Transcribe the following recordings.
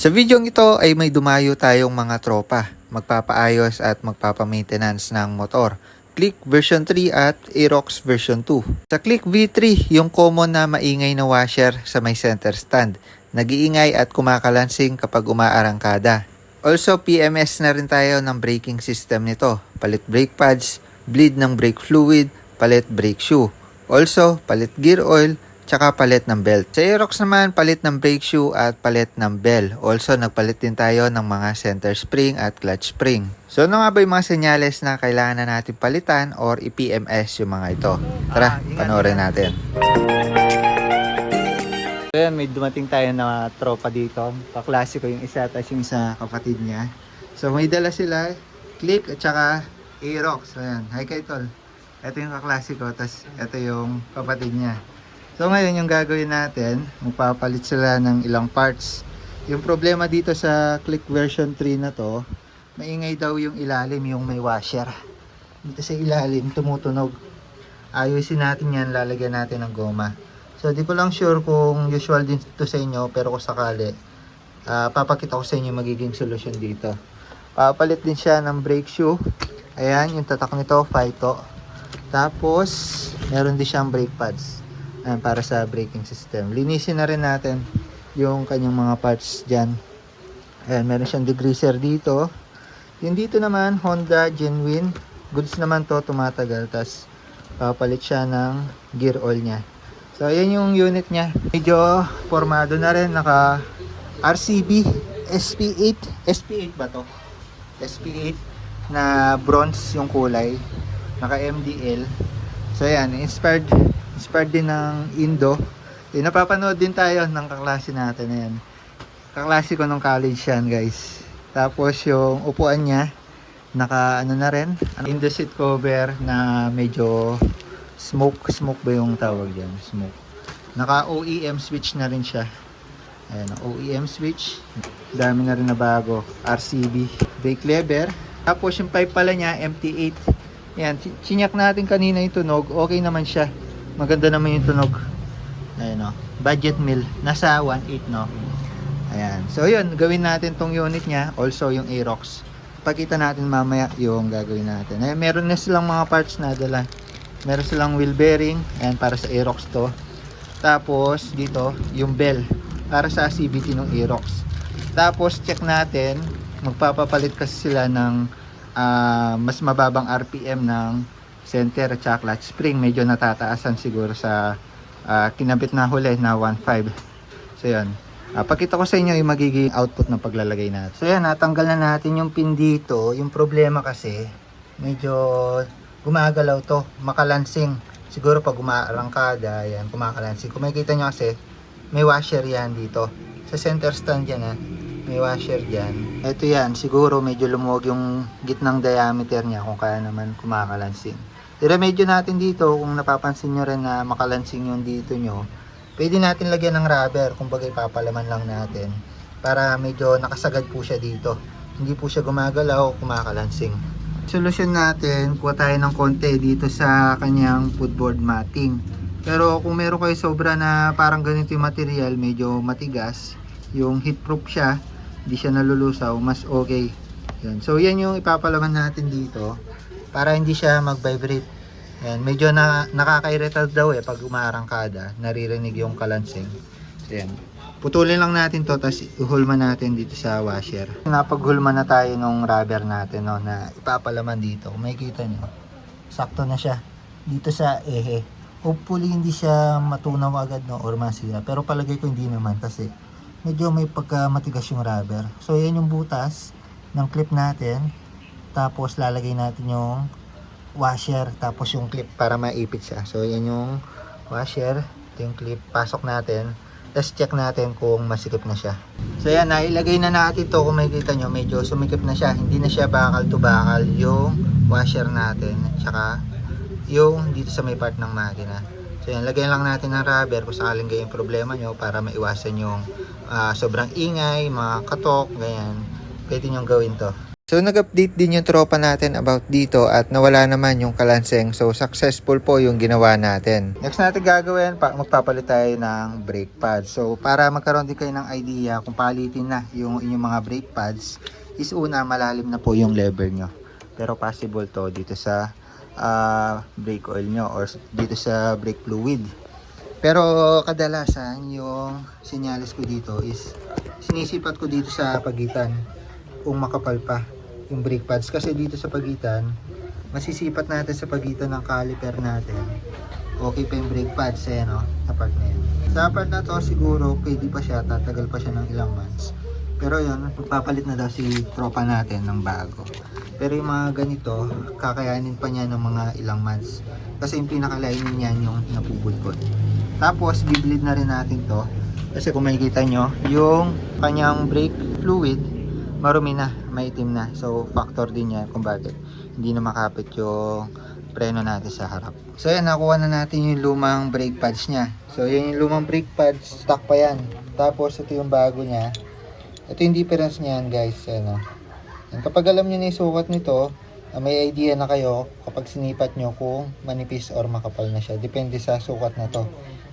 Sa video ito ay may dumayo tayong mga tropa, magpapaayos at magpapamaintenance ng motor. Click version 3 at Aerox version 2. Sa Click V3, yung common na maingay na washer sa may center stand. Nag-iingay at kumakalansing kapag umaarangkada. Also, PMS na rin tayo ng braking system nito. Palit brake pads, bleed ng brake fluid, palit brake shoe. Also, palit gear oil, tsaka palit ng belt. Sa Aerox naman, palit ng brake shoe at palit ng bell. Also, nagpalit din tayo ng mga center spring at clutch spring. So, ano nga ba yung mga senyales na kailangan na natin palitan or i-PMS yung mga ito? Tara, panoorin natin. So, yan, may dumating tayo na tropa dito. Kaklase ko yung isa, tapos yung isa kapatid niya. So, may dala sila, click at saka Aerox. So, yan. Hi kay Tol. Ito yung kaklase ko, tapos ito yung kapatid niya. So ngayon yung gagawin natin, magpapalit sila ng ilang parts. Yung problema dito sa Click version 3 na to, maingay daw yung ilalim, yung may washer. Dito sa ilalim, tumutunog. Ayusin natin yan, lalagyan natin ng goma. So di ko lang sure kung usual din to sa inyo, pero kung sakali, ah, papakita ko sa inyo magiging solusyon dito. Papalit din siya ng brake shoe. Ayan, yung tatak nito, Phyto. Tapos, meron din siyang brake pads. Ayan, para sa braking system. Linisin na rin natin yung kanyang mga parts dyan. Ayan, meron siyang degreaser dito. Yung dito naman, Honda Genuine. Goods naman to, tumatagal. Tapos, papalit siya ng gear oil niya. So, ayan yung unit niya. Medyo formado na rin. Naka RCB SP8. SP8 ba to? SP8 na bronze yung kulay. Naka MDL. So, ayan. Inspired inspired ng Indo. Eh, napapanood din tayo ng kaklase natin na yan. Kaklase ko nung college yan, guys. Tapos yung upuan niya, naka ano na rin, Indo seat cover na medyo smoke, smoke ba yung tawag dyan? Smoke. Naka OEM switch na rin siya. Ayan, OEM switch. Dami na rin na bago. RCB. Brake lever. Tapos yung pipe pala niya, MT8. Yan, chi- chinyak natin kanina yung tunog. Okay naman siya. Maganda naman yung tunog. Ayan o. Budget mill. Nasa 1.8 no. Ayan. So yun, gawin natin tong unit niya. Also yung Aerox. Pakita natin mamaya yung gagawin natin. Ayan, meron na silang mga parts na dala. Meron silang wheel bearing. Ayan, para sa Aerox to. Tapos, dito, yung bell. Para sa CVT ng Aerox. Tapos, check natin. Magpapapalit kasi sila ng ah, mas mababang RPM ng center at saka clutch spring. Medyo natataasan siguro sa ah, kinabit na huli na 1.5. So, yun. Ah, pakita ko sa inyo yung magiging output ng paglalagay natin. So, yan. Natanggal na natin yung pin dito. Yung problema kasi, medyo gumagalaw to. Makalansing. Siguro pag umaarangkada, yan, kumakalansing. Kung makikita nyo kasi, may washer yan dito. Sa center stand yan, ha. May washer dyan. Ito yan, siguro medyo lumuwag yung gitnang diameter niya kung kaya naman kumakalansing. I-remedyo natin dito, kung napapansin nyo rin na makalansing yung dito nyo, pwede natin lagyan ng rubber, kung bagay papalaman lang natin, para medyo nakasagad po siya dito. Hindi po siya gumagalaw o kumakalansing. Solusyon natin, kuha tayo ng konti dito sa kanyang footboard matting. Pero kung meron kayo sobra na parang ganito yung material, medyo matigas, yung heatproof siya, hindi siya nalulusaw, mas okay. Yan. So yan yung ipapalaman natin dito para hindi siya mag-vibrate. Yan. Medyo na, nakaka-irritate daw eh pag umaarangkada, naririnig yung kalansing. So yan. Putulin lang natin to tapos ihulma natin dito sa washer. Napaghulma na tayo nung rubber natin no, na ipapalaman dito. Kung makikita nyo, sakto na siya dito sa ehe. Hopefully hindi siya matunaw agad no or masira. Pero palagay ko hindi naman kasi medyo may pagka matigas yung rubber. So yan yung butas ng clip natin. Tapos lalagay natin yung washer tapos yung clip para maipit siya. So yan yung washer, ito yung clip, pasok natin. Tapos check natin kung masikip na siya. So yan, nailagay na natin to kung makikita nyo, medyo sumikip na siya. Hindi na siya bakal to bakal yung washer natin. Tsaka yung dito sa may part ng makina. So yan, lagyan lang natin ng rubber kung sakaling ganyan problema nyo para maiwasan yung ah, sobrang ingay, mga katok, ganyan. Pwede nyo gawin to. So nag-update din yung tropa natin about dito at nawala naman yung kalanseng. So successful po yung ginawa natin. Next natin gagawin, pa magpapalit tayo ng brake pads. So para magkaroon din kayo ng idea kung palitin na yung inyong mga brake pads, is una malalim na po yung lever nyo. Pero possible to dito sa ah, brake oil nyo or dito sa brake fluid. Pero kadalasan yung sinyalis ko dito is sinisipat ko dito sa pagitan kung makapal pa yung brake pads. Kasi dito sa pagitan masisipat natin sa pagitan ng caliper natin. Okay pa yung brake pads eh no? Sa part na yun. Sa part na to siguro pwede pa siya tatagal pa siya ng ilang months. Pero yun magpapalit na daw si tropa natin ng bago. Pero yung mga ganito kakayanin pa niya ng mga ilang months. Kasi yung pinakalainin niyan yung napupulpot. Tapos biblid na rin natin to. Kasi kung makikita nyo yung kanyang brake fluid marumi na, maitim na. So, factor din yan kung bakit hindi na makapit yung preno natin sa harap. So, yan, nakuha na natin yung lumang brake pads niya. So, yan yung lumang brake pads, stock pa yan. Tapos, ito yung bago niya. Ito yung difference niyan, guys. Ano. Yan, kapag alam niyo na yung sukat nito, ah, may idea na kayo kapag sinipat nyo kung manipis or makapal na siya. Depende sa sukat na to.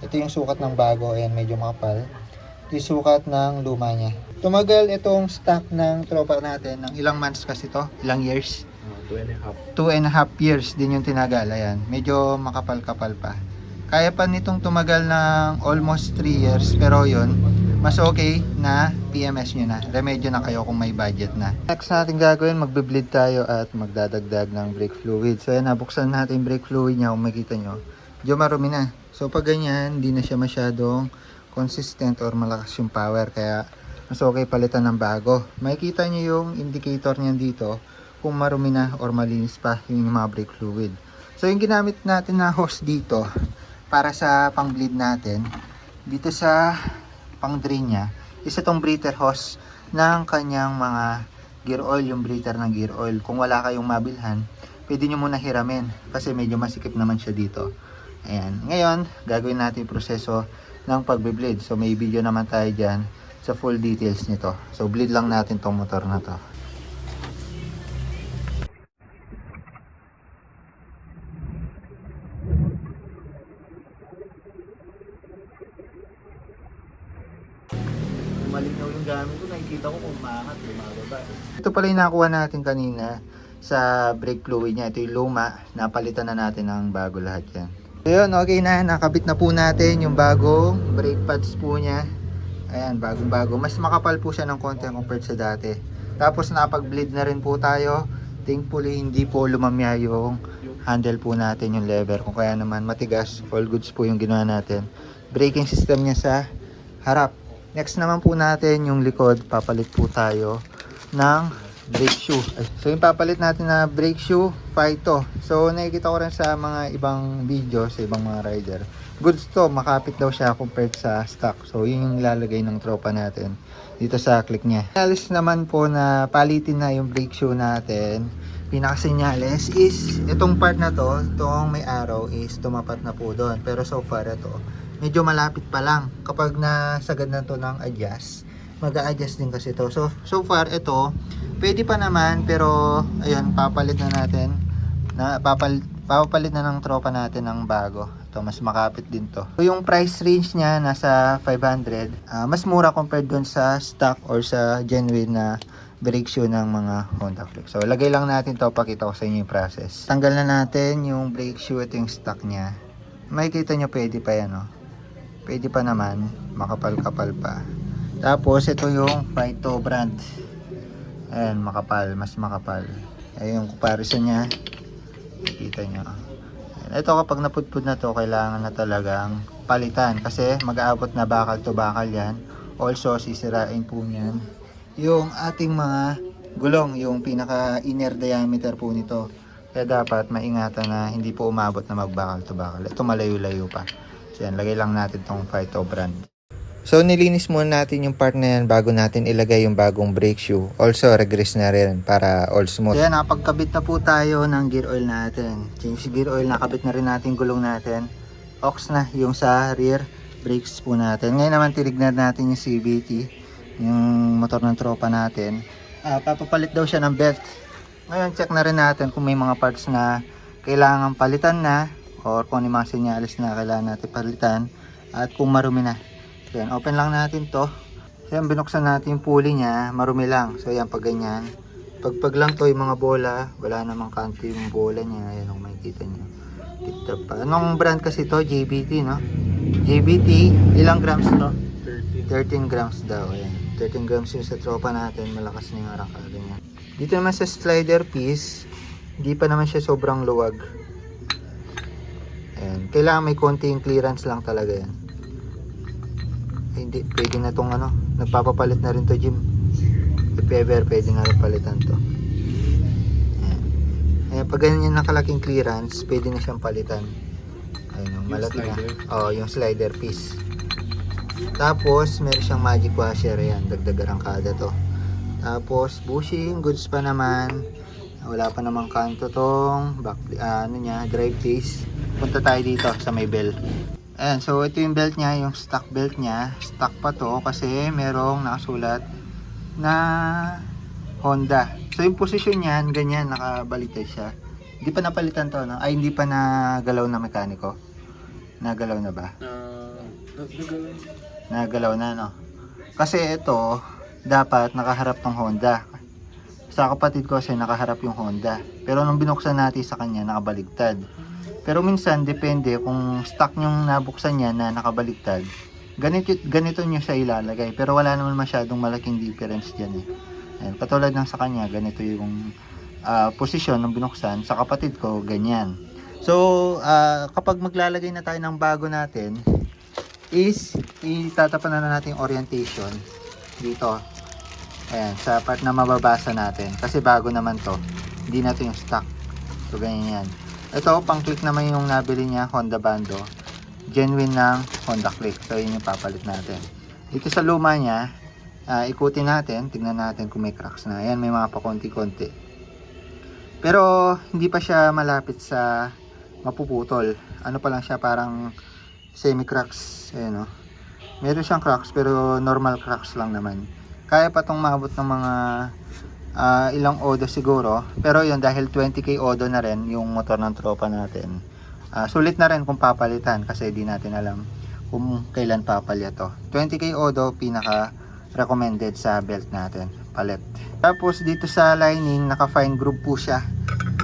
Ito yung sukat ng bago, ayan, medyo makapal. Ito yung sukat ng luma niya. Tumagal itong stock ng tropa natin ng ilang months kasi to, ilang years. two and a half. Two and a half years din yung tinagal. Ayan, medyo makapal-kapal pa. Kaya pa nitong tumagal ng almost 3 years, pero yon mas okay na PMS nyo na. Remedyo na kayo kung may budget na. Next natin gagawin, magbe-bleed tayo at magdadagdag ng brake fluid. So ayan, nabuksan natin brake fluid niya kung makita nyo. Medyo marumi na. So pag ganyan, hindi na siya masyadong consistent or malakas yung power. Kaya mas okay palitan ng bago. Makikita nyo yung indicator niyan dito kung marumi na or malinis pa yung mga brake fluid. So yung ginamit natin na hose dito para sa pang bleed natin dito sa pang drain niya isa tong breather hose ng kanyang mga gear oil, yung breather ng gear oil. Kung wala kayong mabilhan, pwede nyo muna hiramin kasi medyo masikip naman siya dito. Ayan. Ngayon, gagawin natin yung proseso ng pagbe-bleed. So may video naman tayo dyan sa full details nito. So bleed lang natin tong motor na to. Malinaw yung gamit ko, nakikita ko kung maangat, lumababa. Ito pala yung nakuha natin kanina sa brake fluid niya. Ito yung luma, napalitan na natin ng bago lahat yan. So yun, okay na, nakabit na po natin yung bagong brake pads po niya. Ayan, bagong bago. Mas makapal po siya ng konti compared sa dati. Tapos napag-bleed na rin po tayo. Thankfully, hindi po lumamya yung handle po natin yung lever. Kung kaya naman matigas, all goods po yung ginawa natin. Braking system niya sa harap. Next naman po natin yung likod. Papalit po tayo ng brake shoe. So yung papalit natin na brake shoe, Fight to. So nakikita ko rin sa mga ibang video, sa ibang mga rider. Goods to, makapit daw siya compared sa stock. So yun yung ilalagay ng tropa natin dito sa click niya. Alis naman po na palitin na yung brake shoe natin. Pinakasenyales is itong part na to, itong may arrow is tumapat na po doon. Pero so far ito, medyo malapit pa lang. Kapag nasagad na to ng adjust, mag-a-adjust din kasi to. So, so far ito, pwede pa naman pero ayun, papalit na natin. Na, papal, papapalit na ng tropa natin ng bago. Ito, mas makapit din to. So, yung price range niya nasa 500. ah, mas mura compared dun sa stock or sa genuine na brake shoe ng mga Honda Click. So, lagay lang natin to, pakita ko sa inyo yung process. Tanggal na natin yung brake shoe, ito yung stock niya. Makikita nyo pwede pa yan, oh. Pwede pa naman, makapal-kapal pa. Tapos, ito yung Phyto brand. Ayan, makapal, mas makapal. Ayan yung comparison niya. Kita nyo. Ito kapag napudpud na to, kailangan na talagang palitan. Kasi mag-aabot na bakal to bakal yan. Also, sisirain po niyan yung ating mga gulong, yung pinaka inner diameter po nito. Kaya dapat maingatan na hindi po umabot na magbakal to bakal. Ito malayo-layo pa. So yan, lagay lang natin tong Phyto brand. So nilinis muna natin yung part na yan bago natin ilagay yung bagong brake shoe. Also regress na rin para all smooth. Yan, napagkabit na po tayo ng gear oil natin. Change gear oil, nakabit na rin natin gulong natin. Ox na yung sa rear brakes po natin. Ngayon naman tinignan natin yung CVT, yung motor ng tropa natin. ah, papapalit daw siya ng belt. Ngayon, check na rin natin kung may mga parts na kailangan palitan na or kung ano mga senyales na kailangan natin palitan at kung marumi na. Yan, open lang natin to. So, yan, binuksan natin yung pulley niya, marumi lang. So, yan, pag ganyan. Pag pag lang to yung mga bola, wala namang kanto yung bola niya. Ayan, kung makikita niyo. Tip pa. Anong brand kasi to? JBT, no? JBT, ilang grams to? 13 grams daw. Ayan. 13 grams yung sa tropa natin. Malakas na yung arangkada niya. Dito naman sa slider piece, hindi pa naman siya sobrang luwag. Ayan. Kailangan may konting clearance lang talaga yan. Hindi, pwede na tong ano, nagpapapalit na rin to Jim. If ever, pwede na rin palitan to. Ayan. Ayan, pag ganyan yung nakalaking clearance, pwede na siyang palitan. Ayun, yung malaki na. Oo, yung slider piece. Tapos, meron siyang magic washer. Ayan, dagdag arangkada to. Tapos, bushing, goods pa naman. Wala pa namang kanto tong back, ah, ano niya, drive piece. Punta tayo dito sa may belt. Ayan, so ito yung belt niya, yung stock belt niya. Stock pa to kasi merong nakasulat na Honda. So yung posisyon niyan, ganyan, nakabaliktad siya. Hindi pa napalitan to, no? Ay, hindi pa nagalaw na mekaniko. Nagalaw na ba? Nagagawin. Nagalaw na, no? Kasi ito, dapat nakaharap tong Honda. Sa kapatid ko kasi nakaharap yung Honda. Pero nung binuksan natin sa kanya, nakabaligtad. Pero minsan, depende kung stock yung nabuksan niya na nakabaligtad. Ganito, ganito nyo siya ilalagay. Pero wala naman masyadong malaking difference dyan eh. Ayan, katulad ng sa kanya, ganito yung ah, posisyon ng binuksan. Sa kapatid ko, ganyan. So, ah, kapag maglalagay na tayo ng bago natin, is itatapan na natin orientation dito. Ayan, sa part na mababasa natin. Kasi bago naman to. Hindi na to yung stock. So, ganyan yan. Ito, pang click naman yung nabili niya, Honda Bando. Genuine ng Honda Click. So, yun yung papalit natin. Dito sa luma niya, ah, ikutin natin. Tignan natin kung may cracks na. Ayan, may mga pakonti-konti. Pero, hindi pa siya malapit sa mapuputol. Ano pa lang siya, parang semi-cracks. Ayan, oh. Meron siyang cracks, pero normal cracks lang naman. Kaya pa tong maabot ng mga ah, ilang odo siguro. Pero yun, dahil 20k odo na rin yung motor ng tropa natin. ah, sulit na rin kung papalitan kasi di natin alam kung kailan papalya to. 20k odo, pinaka recommended sa belt natin, palit. Tapos dito sa lining, naka fine groove po siya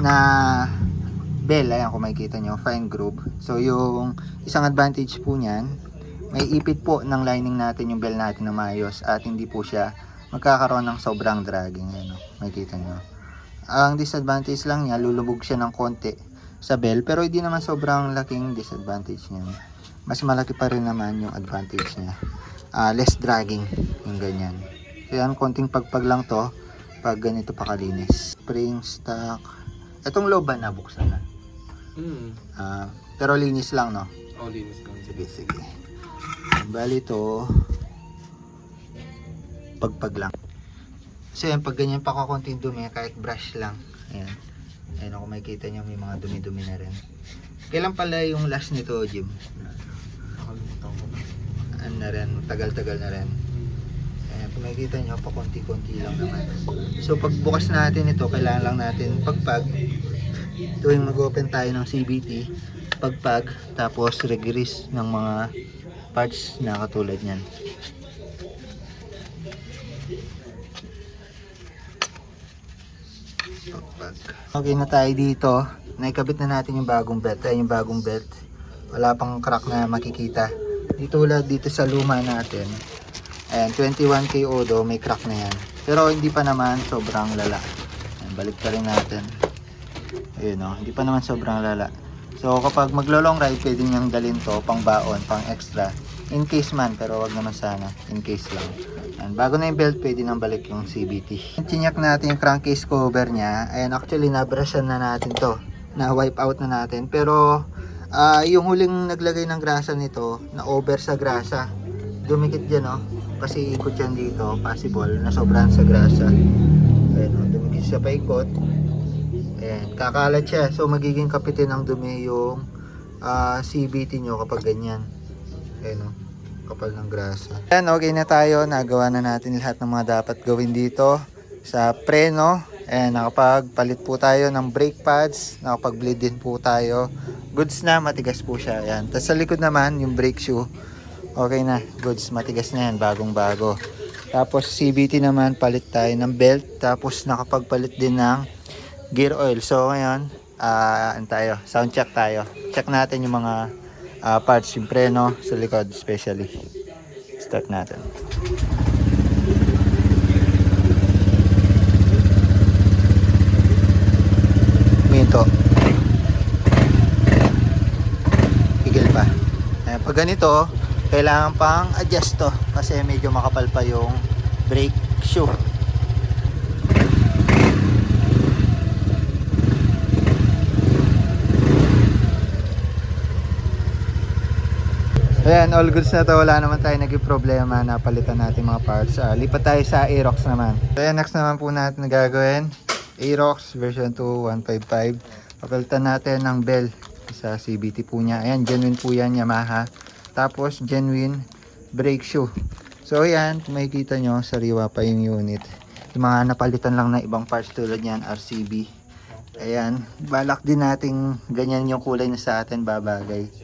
na bell, ayan kung makikita nyo, fine groove. So yung isang advantage po niyan, may ipit po ng lining natin yung bell natin na maayos at hindi po siya magkakaroon ng sobrang dragging. Ayan, oh, makikita nyo. Ang disadvantage lang niya, lulubog siya ng konti sa bell pero hindi naman sobrang laking disadvantage niya. Mas malaki pa rin naman yung advantage niya. Ah, less dragging yung ganyan. Kaya konting pagpag lang to pag ganito pa kalinis. Spring stock. Itong loob ba nabuksan na? Hmm. Ah, pero linis lang no. Oh, linis lang. Sige, sige. Bali to pagpag lang. So yan, pag ganyan pa kakunting dumi, kahit brush lang. Ayan. Ayan ako makikita nyo, may mga dumi-dumi na rin. Kailan pala yung last nito, Jim? Nakalimutan ko na. Ano na rin, tagal-tagal na rin. Ayan, kung makikita nyo, pa konti-konti lang naman. So pagbukas natin ito, kailangan lang natin pagpag. Tuwing mag-open tayo ng CBT, pagpag, tapos regrease ng mga parts na katulad niyan. Pagpag. Okay na tayo dito. Naikabit na natin yung bagong belt. Ayan yung bagong belt. Wala pang crack na makikita. Dito tulad dito sa luma natin. Ayan, 21k odo, may crack na yan. Pero hindi pa naman sobrang lala. Ayan, balik pa rin natin. Ayun o, hindi pa naman sobrang lala. So kapag maglo-long ride, pwede niyang dalhin to pang baon, pang extra. In case man, pero wag naman sana. In case lang. Ayan, bago na yung belt, pwede nang balik yung CBT. Chinyak natin yung crankcase cover niya. Ayan, actually, nabrushan na natin to. Na-wipe out na natin. Pero, ah, yung huling naglagay ng grasa nito, na over sa grasa. Dumikit dyan, oh. Kasi ikot yan dito, possible, na sobrahan sa grasa. Ayan, oh, dumikit siya paikot. Ayan, kakalat siya. So, magiging kapitin ng dumi yung ah, CBT nyo kapag ganyan. Ayan, oh, kapal ng grasa. Ayan, okay na tayo. Nagawa na natin lahat ng mga dapat gawin dito. sa preno. Ayan, nakapagpalit po tayo ng brake pads. Nakapag-bleed din po tayo. Goods na, matigas po siya. Ayan. Tapos sa likod naman, yung brake shoe. Okay na, goods, matigas na yan, bagong bago. Tapos CBT naman, palit tayo ng belt. Tapos nakapagpalit din ng gear oil. So ngayon, ano tayo, sound check tayo. Check natin yung mga ah, parts, yung preno sa likod especially. Start natin. Minto. Pigil pa. Eh, pag ganito, kailangan pang adjust to kasi medyo makapal pa yung brake shoe. Ayan, all goods na to. Wala naman tayo naging problema na palitan natin mga parts. Ah, lipat tayo sa Aerox naman. Ayan, next naman po natin na gagawin. Aerox version 2 155. Papalitan natin ng bell sa CBT po niya. Ayan, genuine po yan Yamaha. Tapos, genuine brake shoe. So, ayan, kung makikita nyo, sariwa pa yung unit. Yung mga napalitan lang na ibang parts tulad niyan, RCB. Ayan, balak din nating ganyan yung kulay na sa atin babagay.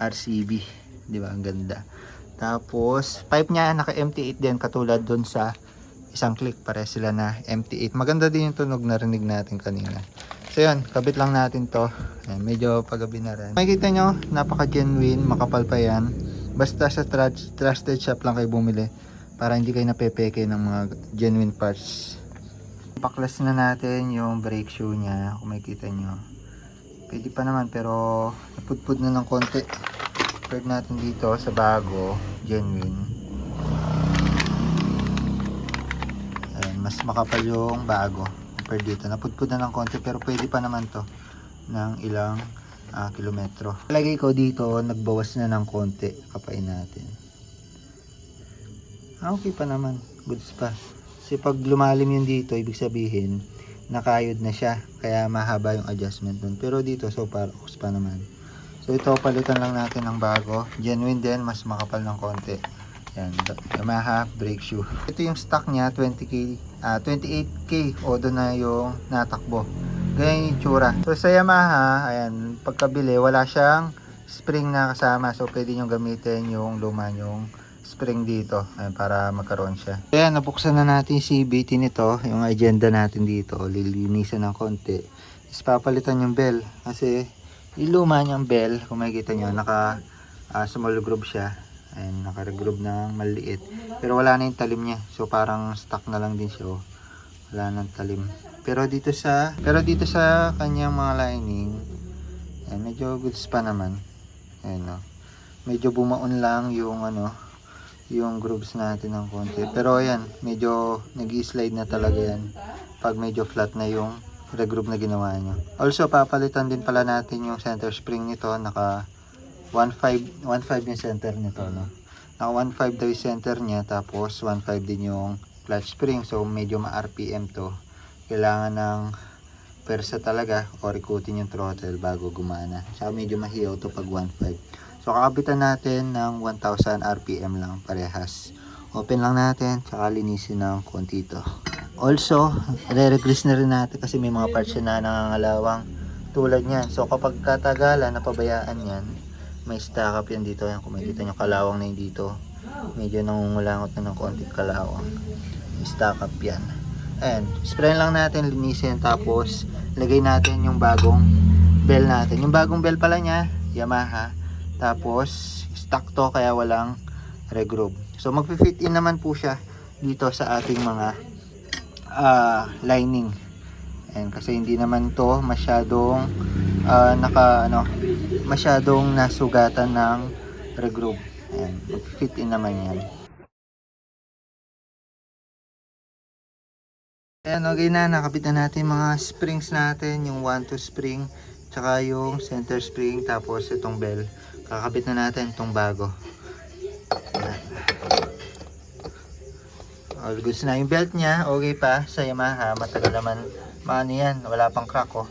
RCB. Di ba? Ang ganda. Tapos, pipe niya naka MT8 din katulad doon sa isang click. Pare sila na MT8. Maganda din yung tunog na rinig natin kanina. So yun, kabit lang natin to. Ayan, medyo pagabi na rin. Makikita nyo, napaka-genuine, makapal pa yan. Basta sa trust, trusted shop lang kayo bumili para hindi kayo napepeke ng mga genuine parts. Paklas na natin yung brake shoe niya, kung makikita nyo. Pwede pa naman pero napudpud na ng konti. Compared natin dito sa bago, genuine. Ayan, mas makapal yung bago compared dito. Napudpud na ng konti pero pwede pa naman to ng ilang ah, kilometro. Lagay ko dito, nagbawas na ng konti. Kapain natin. Ah, okay pa naman. Goods pa. Kasi pag lumalim yun dito, ibig sabihin, nakayod na siya. Kaya mahaba yung adjustment dun. Pero dito, so far, okay pa naman. So ito, palitan lang natin ng bago. Genuine din, mas makapal ng konti. Yan, Yamaha brake shoe. Ito yung stock niya, 20k, ah 28k. Odo na yung natakbo. Ganyan yung tsura. So sa Yamaha, ayan, pagkabili, wala siyang spring na kasama. So pwede nyo gamitin yung luma yung spring dito ayan, para magkaroon siya. Ayan, nabuksan na natin yung CBT nito. Yung agenda natin dito. Lilinisan ng konti. Is papalitan yung bell. Kasi yung luma niyang bell, kung makikita nyo, naka ah, small groove siya. Ayan, naka-groove ng maliit. Pero wala na yung talim niya. So parang stuck na lang din siya. Oh. Wala nang talim. Pero dito sa pero dito sa kanyang mga lining, ayan, medyo goods pa naman. Ayan, oh. Medyo bumaon lang yung ano, yung grooves natin ng konti. Pero ayan, medyo nag-slide na talaga yan pag medyo flat na yung regroove na ginawa nyo. Also, papalitan din pala natin yung center spring nito. Naka 1.5 1.5 yung center nito. No? Naka 1.5 daw yung center niya. Tapos 1.5 din yung clutch spring. So, medyo ma-RPM to. Kailangan ng persa talaga o ikutin yung throttle bago gumana. Saka medyo mahiyaw to pag 1.5. So, kakabitan natin ng 1,000 RPM lang parehas. Open lang natin, tsaka linisin ng konti to. Also, re-replace na rin natin kasi may mga parts na nangangalawang tulad niyan. So, kapag katagalan, napabayaan yan, may stack up yan dito. Yan, kung makikita nyo, kalawang na yun dito. Medyo nangungulangot na ng konti kalawang. May stack up yan. Ayan, spray lang natin, linisin. Tapos, lagay natin yung bagong bell natin. Yung bagong bell pala niya, Yamaha. Tapos, stock to kaya walang regroove. So, magfi-fit in naman po siya dito sa ating mga ah, lining. Ayan, kasi hindi naman to masyadong ah, naka ano, masyadong nasugatan ng regroove. Ayan, mag-fit in naman yan. Ayan, okay na, nakabit na natin mga springs natin, yung 1-2 spring, tsaka yung center spring, tapos itong bell. Kakabit na natin itong bago. Ayan. All goods na. Yung belt niya, okay pa sa Yamaha. Matagal naman. Maano yan, wala pang crack oh.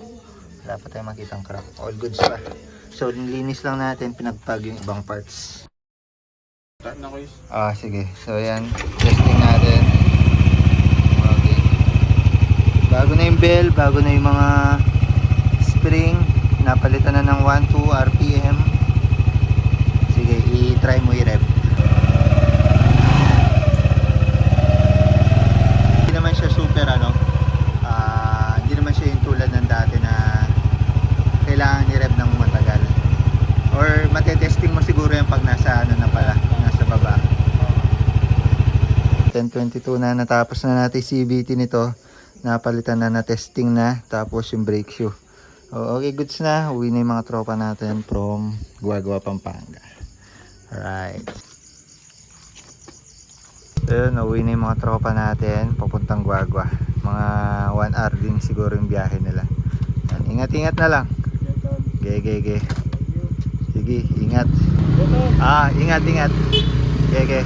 Wala pa tayong makitang crack. All goods pa. So, nilinis lang natin, pinagpag yung ibang parts. Ah, sige. So, yan. Testing natin. Okay. na yung bell, bago na yung mga spring. Napalitan na ng 1, 2 RPM. Sige, i-try mo i-rev. Hindi super ano. ah, hindi naman siya yung tulad ng dati na kailangan i-rev ng matagal. Or matetesting mo siguro yan pag nasa ano na pala, nasa baba. 10.22 na natapos na natin CVT nito. Napalitan na na testing na. Tapos yung brake shoe. O, okay, goods na. Uwi na yung mga tropa natin from Guagua, Pampanga. Alright. So yun, uwi na yung mga tropa natin papuntang Guagua. Mga 1 hour din siguro yung biyahe nila. Ingat-ingat na lang. Ge, ge, ge. Sige, ingat. Ah, ingat, ingat. Ge, ge.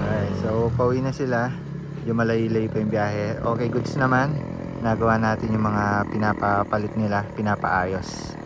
Alright, so pauwi na sila. Yung malaylay pa yung biyahe. Okay, goods naman. Nagawa natin yung mga pinapapalit nila, pinapaayos.